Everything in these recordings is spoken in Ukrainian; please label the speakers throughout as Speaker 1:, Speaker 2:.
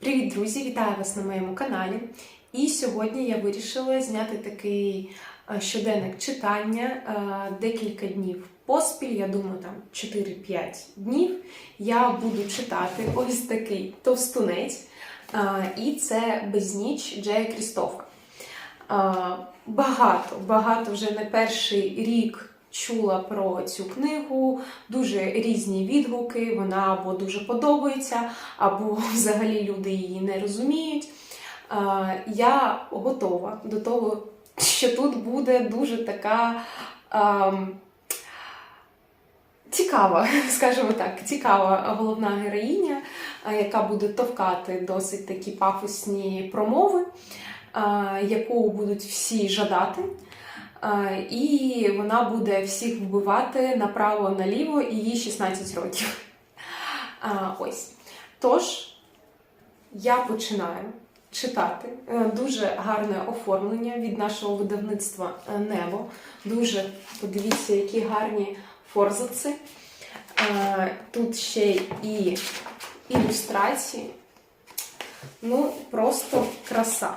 Speaker 1: Привіт, друзі! Вітаю вас на моєму каналі. І сьогодні я вирішила зняти такий е, щоденник читання е, декілька днів поспіль. Я думаю, там 4-5 днів. Я буду читати ось такий товстунець, е, і це безніч Джея Крістофа. Багато, багато вже не перший рік чула про цю книгу, дуже різні відгуки. Вона або дуже подобається, або взагалі люди її не розуміють. Я готова до того, що тут буде дуже така. Цікава, скажімо так, цікава головна героїня, яка буде товкати досить такі пафосні промови, яку будуть всі жадати. Е, І вона буде всіх вбивати направо-наліво, і їй 16 років. Е, Ось. Тож, я починаю читати. Е, Дуже гарне оформлення від нашого видавництва Небо. Дуже подивіться, які гарні форзаци. Тут ще і ілюстрації. Ну, просто краса.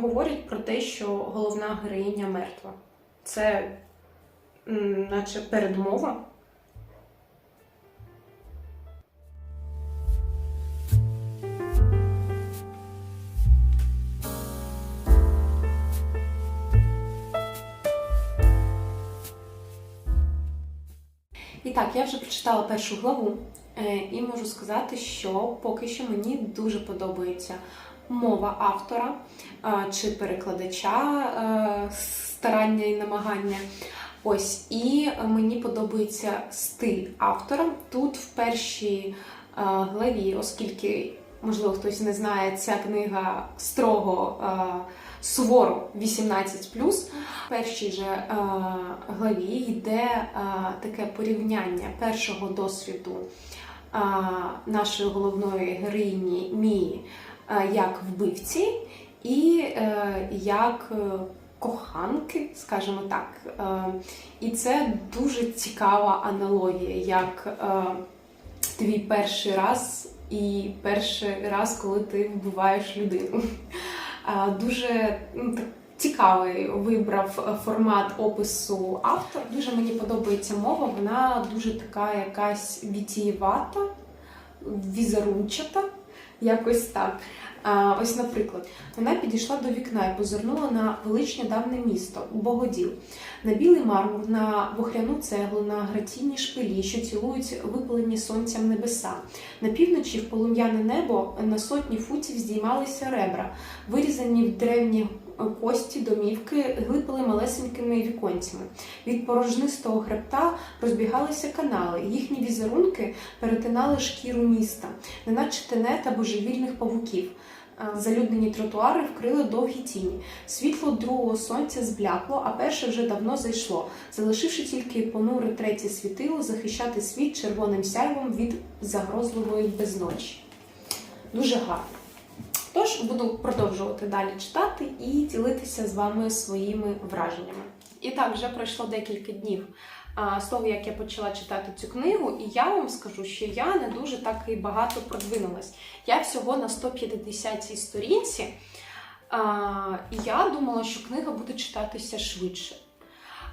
Speaker 1: Говорять про те, що головна героїня мертва. Це наче передмова. І так, я вже прочитала першу главу, е, і можу сказати, що поки що мені дуже подобається мова автора чи перекладача, е, старання і намагання. Ось, і мені подобається стиль автора. Тут в першій е, главі, оскільки, можливо, хтось не знає, ця книга строго е, суворо 18 В першій же главі йде таке порівняння першого досвіду нашої головної героїні Мії як вбивці і е, як е, коханки, скажімо так. Е, І це дуже цікава аналогія, як е, твій перший раз і перший раз, коли ти вбиваєш людину. Е, Дуже ну, цікавий вибрав формат опису автор. Дуже мені подобається мова, вона дуже така якась вітієвата, візерунчата, якось так. А, Ось, наприклад, вона підійшла до вікна і позирнула на величне давне місто у Богоділ, на білий мармур, на вохряну цеглу, на граційні шпилі, що цілують випалені сонцям небеса. На півночі в полум'яне небо на сотні футів здіймалися ребра, вирізані в древні кості домівки глипали малесенькими віконцями. Від порожнистого хребта розбігалися канали. Їхні візерунки перетинали шкіру міста, неначе тенет або божевільних павуків. Залюднені тротуари вкрили довгі тіні. Світло другого сонця зблякло, а перше вже давно зайшло, залишивши тільки понуре третє світило захищати світ червоним сяйвом від загрозливої безночі. Дуже гарно. Тож буду продовжувати далі читати і ділитися з вами своїми враженнями. І так, вже пройшло декілька днів а, з того, як я почала читати цю книгу, і я вам скажу, що я не дуже так і багато продвинулась. Я всього на 150-й сторінці, а, і я думала, що книга буде читатися швидше.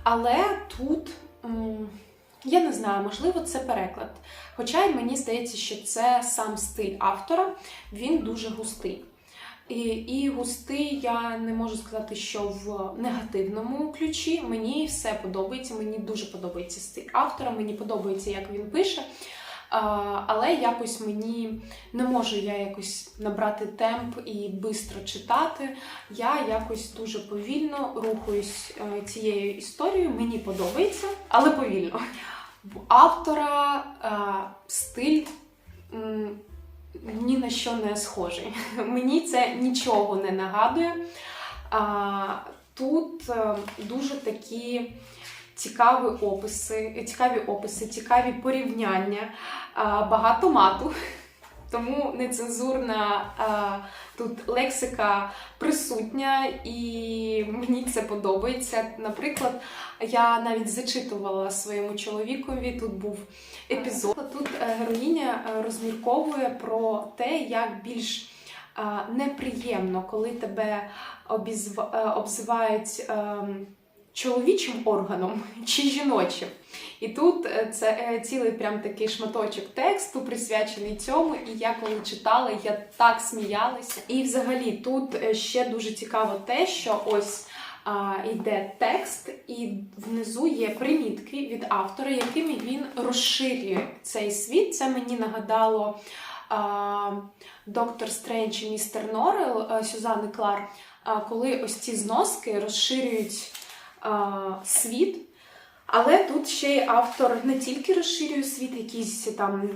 Speaker 1: Але тут. м, я не знаю, можливо, це переклад. Хоча й мені здається, що це сам стиль автора, він дуже густий. І, і густий я не можу сказати, що в негативному ключі. Мені все подобається, мені дуже подобається стиль автора, мені подобається, як він пише. Але якось мені не можу я якось набрати темп і швидко читати. Я якось дуже повільно рухаюсь е, цією історією. Мені подобається, але повільно. В автора е, стиль ні на що не схожий. Мені це нічого не нагадує. А, тут е, дуже такі цікаві описи, цікаві описи, цікаві порівняння, багато мату. Тому нецензурна а, тут лексика присутня, і мені це подобається. Наприклад, я навіть зачитувала своєму чоловікові. Тут був епізод. Тут е, героїня е, розмірковує про те, як більш е, неприємно, коли тебе обізва- е, обзивають ем, чоловічим органом чи жіночим. І тут е, це е, цілий прям такий шматочок тексту присвячений цьому. І я коли читала, я так сміялася. І взагалі тут е, ще дуже цікаво те, що ось а, йде текст, і внизу є примітки від автора, якими він розширює цей світ. Це мені нагадало а, доктор Стрендж і містер Норрел а, Сюзанни Клар, а, коли ось ці зноски розширюють світ. Але тут ще й автор не тільки розширює світ, якісь там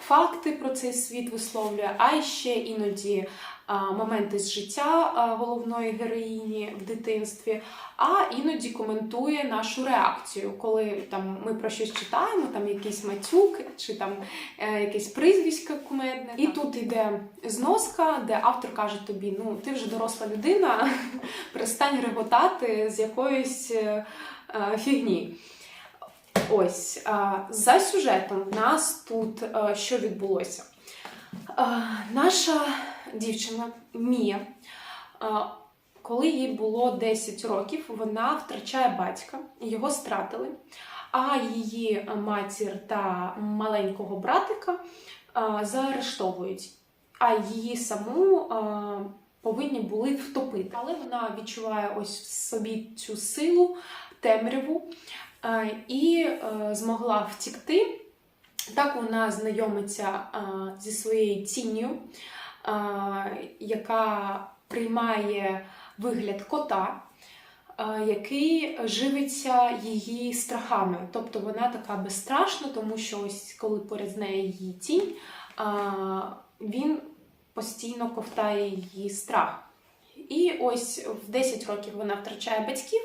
Speaker 1: факти про цей світ висловлює, а ще іноді моменти з життя головної героїні в дитинстві, а іноді коментує нашу реакцію, коли там ми про щось читаємо, там якийсь матюк чи там е, якесь прізвисько кумедне. І тут йде зноска, де автор каже тобі: ну ти вже доросла людина, перестань реготати з якоїсь е, е, фігні. Ось за сюжетом в нас тут е, що відбулося. Е, Наша дівчина Мія, е, коли їй було 10 років, вона втрачає батька, його стратили, а її матір та маленького братика заарештовують, а її саму повинні були втопити. Але вона відчуває ось в собі цю силу, темряву і е, змогла втікти. Так вона знайомиться е, зі своєю тінню, е, яка приймає вигляд кота, е, який живиться її страхами. Тобто вона така безстрашна, тому що ось коли поряд з нею її тінь, е, він постійно ковтає її страх. І ось в 10 років вона втрачає батьків,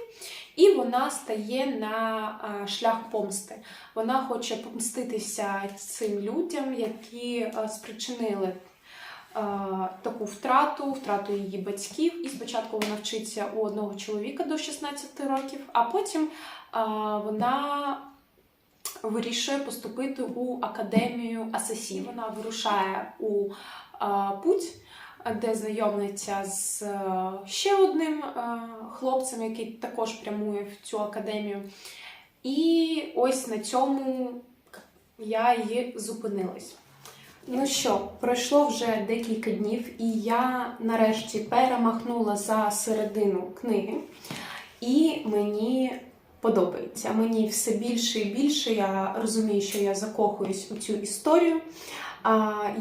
Speaker 1: і вона стає на е, шлях помсти. Вона хоче помститися цим людям, які е, спричинили е, таку втрату, втрату її батьків. І спочатку вона вчиться у одного чоловіка до 16 років, а потім вона вирішує поступити у академію асасів. Вона вирушає у путь де знайомиться з е, ще одним е, хлопцем, який також прямує в цю академію. І ось на цьому я і зупинилась. Ну що, пройшло вже декілька днів, і я нарешті перемахнула за середину книги, і мені подобається. Мені все більше і більше. Я розумію, що я закохуюсь у цю історію.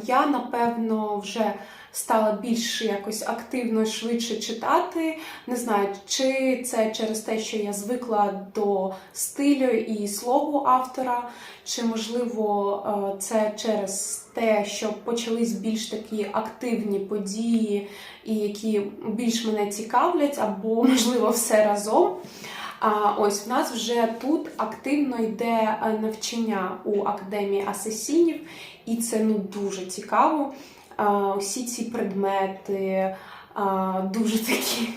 Speaker 1: Я, напевно, вже стала більш якось активно швидше читати. Не знаю, чи це через те, що я звикла до стилю і слогу автора, чи можливо е, це через те, що почались більш такі активні події, і які більш мене цікавлять, або можливо все разом. А ось в нас вже тут активно йде е, навчання у академії асасінів, і це ну дуже цікаво. Усі ці предмети дуже такі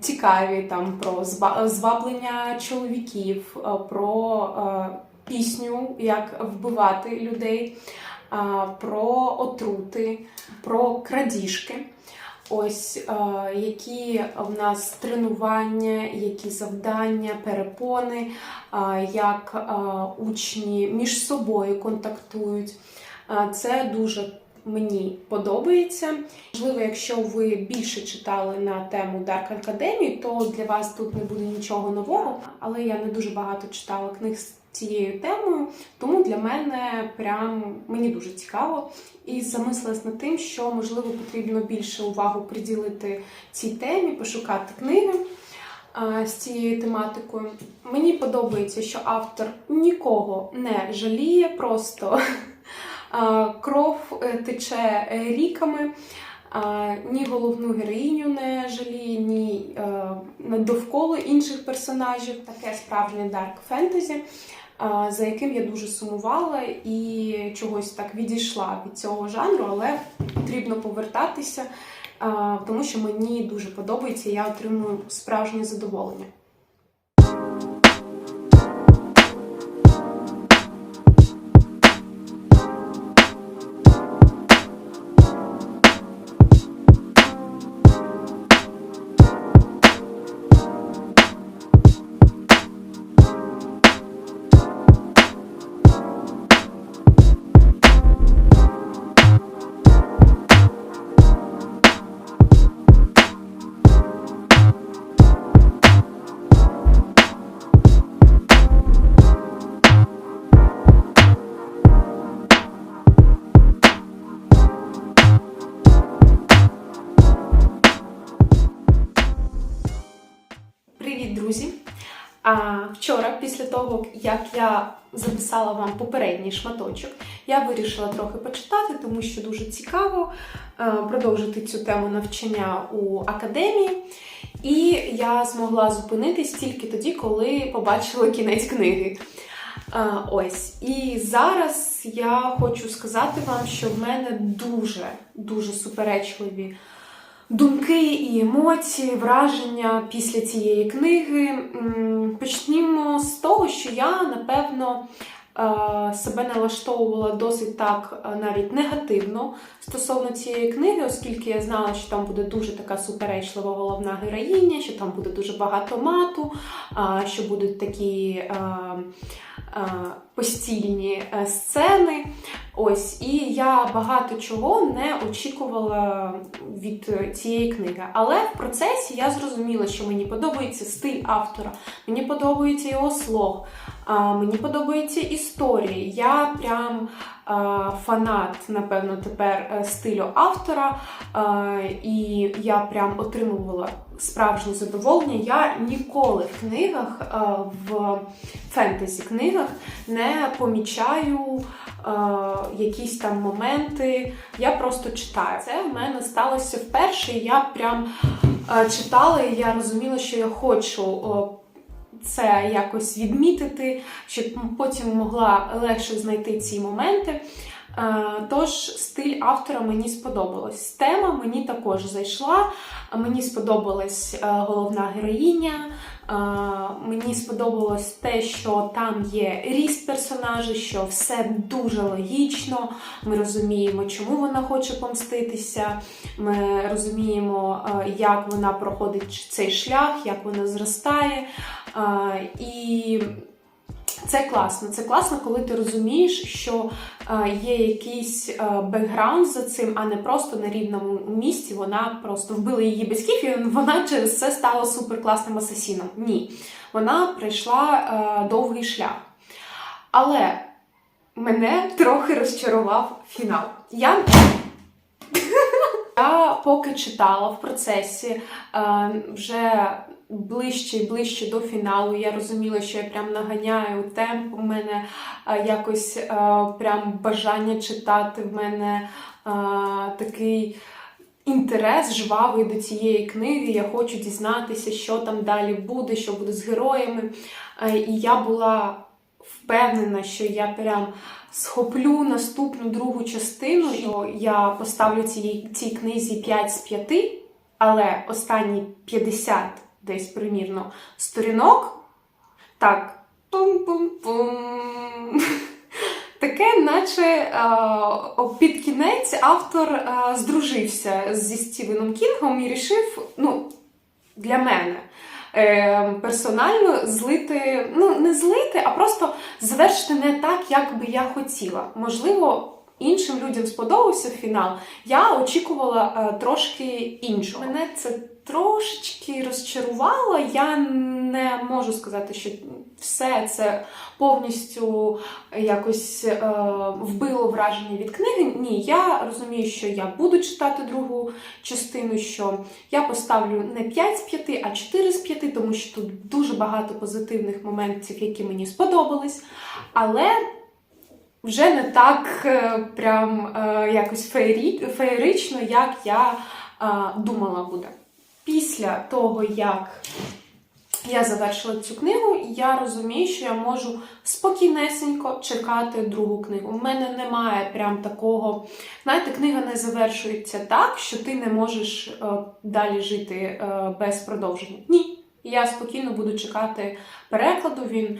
Speaker 1: цікаві там про зваблення чоловіків, про а, пісню, як вбивати людей, про отрути, про крадіжки. Ось е, які в нас тренування, які завдання, перепони, е, як е, учні між собою контактують. Це дуже мені подобається. Можливо, якщо ви більше читали на тему Dark Academy, то для вас тут не буде нічого нового, але я не дуже багато читала книг цією темою, тому для мене прям мені дуже цікаво. І замислилась над тим, що можливо потрібно більше увагу приділити цій темі, пошукати книги з цією тематикою. Мені подобається, що автор нікого не жаліє, просто кров е, тече ріками. Ні головну героїню не жаліє, ні е, довкола інших персонажів. Таке справжнє дарк фентезі, за яким я дуже сумувала і чогось так відійшла від цього жанру, але потрібно повертатися, тому що мені дуже подобається, я отримую справжнє задоволення. А, вчора, після того, як я записала вам попередній шматочок, я вирішила трохи почитати, тому що дуже цікаво е, продовжити цю тему навчання у академії. І я змогла зупинитись тільки тоді, коли побачила кінець книги. А, ось. І зараз я хочу сказати вам, що в мене дуже дуже суперечливі думки і емоції, враження після цієї книги. Почнімо з того, що я напевно себе налаштовувала досить так е, навіть негативно стосовно цієї книги, оскільки я знала, що там буде дуже така суперечлива головна героїня, що там буде дуже багато мату, що будуть такі е, е, постільні е, сцени. Ось, і я багато чого не очікувала від е, цієї книги. Але в процесі я зрозуміла, що мені подобається стиль автора, мені подобається його слог, мені подобається історія. Я прям фанат, напевно, тепер е, стилю автора, і я прям отримувала справжнє задоволення. Я ніколи в книгах, в фентезі книгах не помічаю якісь там моменти. Я просто читаю. Це в мене сталося вперше. Я прям читала, і я розуміла, що я хочу. Це якось відмітити, щоб потім могла легше знайти ці моменти. Е, Тож стиль автора мені сподобалось. Тема мені також зайшла. Мені сподобалась е, головна героїня. Е, Мені сподобалось те, що там є ріст персонажа, що все дуже логічно. Ми розуміємо, чому вона хоче помститися. Ми розуміємо, як вона проходить цей шлях, як вона зростає. І це класно. Це класно, коли ти розумієш, що є якийсь бекграунд за цим, а не просто на рівному місці вона просто вбила її батьків, і вона через це стала суперкласним асасіном. Ні. Вона пройшла е, довгий шлях. Але мене трохи розчарував фінал. Я я поки читала в процесі вже ближче і ближче до фіналу. Я розуміла, що я прям наганяю темп. У мене е, якось е, прям бажання читати. В мене е, такий. Інтерес жвавий до цієї книги. Я хочу дізнатися, що там далі буде, що буде з героями. І я була впевнена, що я прям схоплю наступну другу частину, що я поставлю цій, цій книзі 5 з 5, але останні 50 десь примірно сторінок. Так. Пум-пум-пум. Таке, наче е, під кінець автор е, здружився зі Стівеном Кінгом і рішив, ну, для мене е, персонально злити, ну не злити, а просто завершити не так, як би я хотіла. Можливо, іншим людям сподобався фінал. Я очікувала трошки іншого. Мене це трошечки розчарувало. Я не можу сказати, що все це повністю якось е, вбило враження від книги. Ні, я розумію, що я буду читати другу частину, що я поставлю не 5 з 5, а 4 з 5, тому що тут дуже багато позитивних моментів, які мені сподобались. Але вже не так е, прям е, якось феєрично, як я е, думала буде. Після того, як я завершила цю книгу, я розумію, що я можу спокійнесенько чекати другу книгу. У мене немає прям такого. Знаєте, книга не завершується так, що ти не можеш е, далі жити е, без продовження. Ні. Я спокійно буду чекати перекладу. Він е,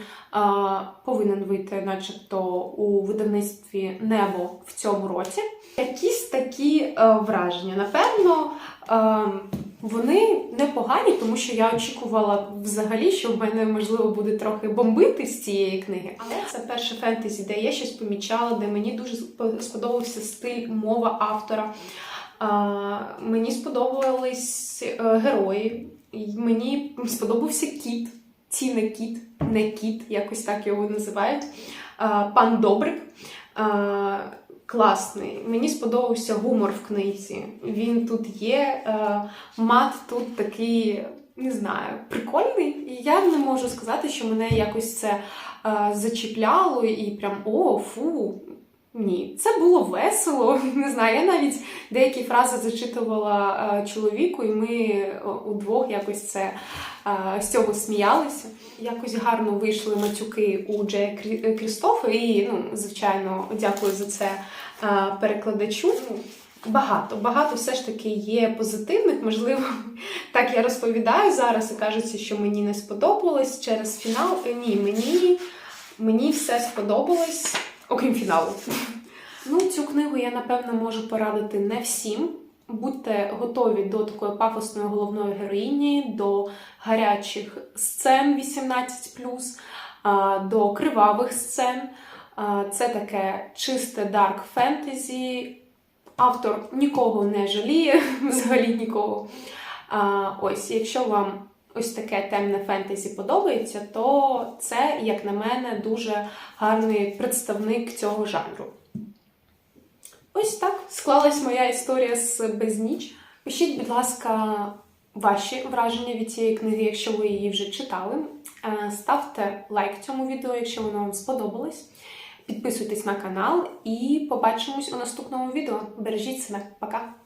Speaker 1: повинен вийти, начебто, у видавництві Небо в цьому році. Якісь такі е, враження. Напевно, е, вони непогані, тому що я очікувала взагалі, що в мене можливо буде трохи бомбити з цієї книги. Але це перше фентезі, де я щось помічала, де мені дуже сподобався стиль, мова автора. А, мені сподобались е, герої. Мені сподобався кіт. Ці не кіт, не кіт, якось так його називають. А, пан Добрик. А, класний. Мені сподобався гумор в книзі. Він тут є. Е, мат тут такий, не знаю, прикольний. І я не можу сказати, що мене якось це е, зачіпляло і прям о, фу. Ні, це було весело. Не знаю, я навіть деякі фрази зачитувала е, чоловіку, і ми е, удвох якось це е, з цього сміялися. Якось гарно вийшли матюки у Джея Крістофа, і ну, звичайно, дякую за це перекладачу. Ну, Багато, багато все ж таки є позитивних. Можливо, так я розповідаю зараз і кажеться, що мені не сподобалось через фінал. Ні, мені, мені все сподобалось, окрім фіналу. Ну, цю книгу я напевно можу порадити не всім. Будьте готові до такої пафосної головної героїні, до гарячих сцен 18+, до кривавих сцен. Це таке чисте дарк фентезі. Автор нікого не жаліє, взагалі нікого. Ось, якщо вам ось таке темне фентезі подобається, то це, як на мене, дуже гарний представник цього жанру. Ось так склалась моя історія з безніч. Пишіть, будь ласка, ваші враження від цієї книги, якщо ви її вже читали. Е, Ставте лайк цьому відео, якщо воно вам сподобалось. Підписуйтесь на канал і побачимось у наступному відео. Бережіть себе, пока!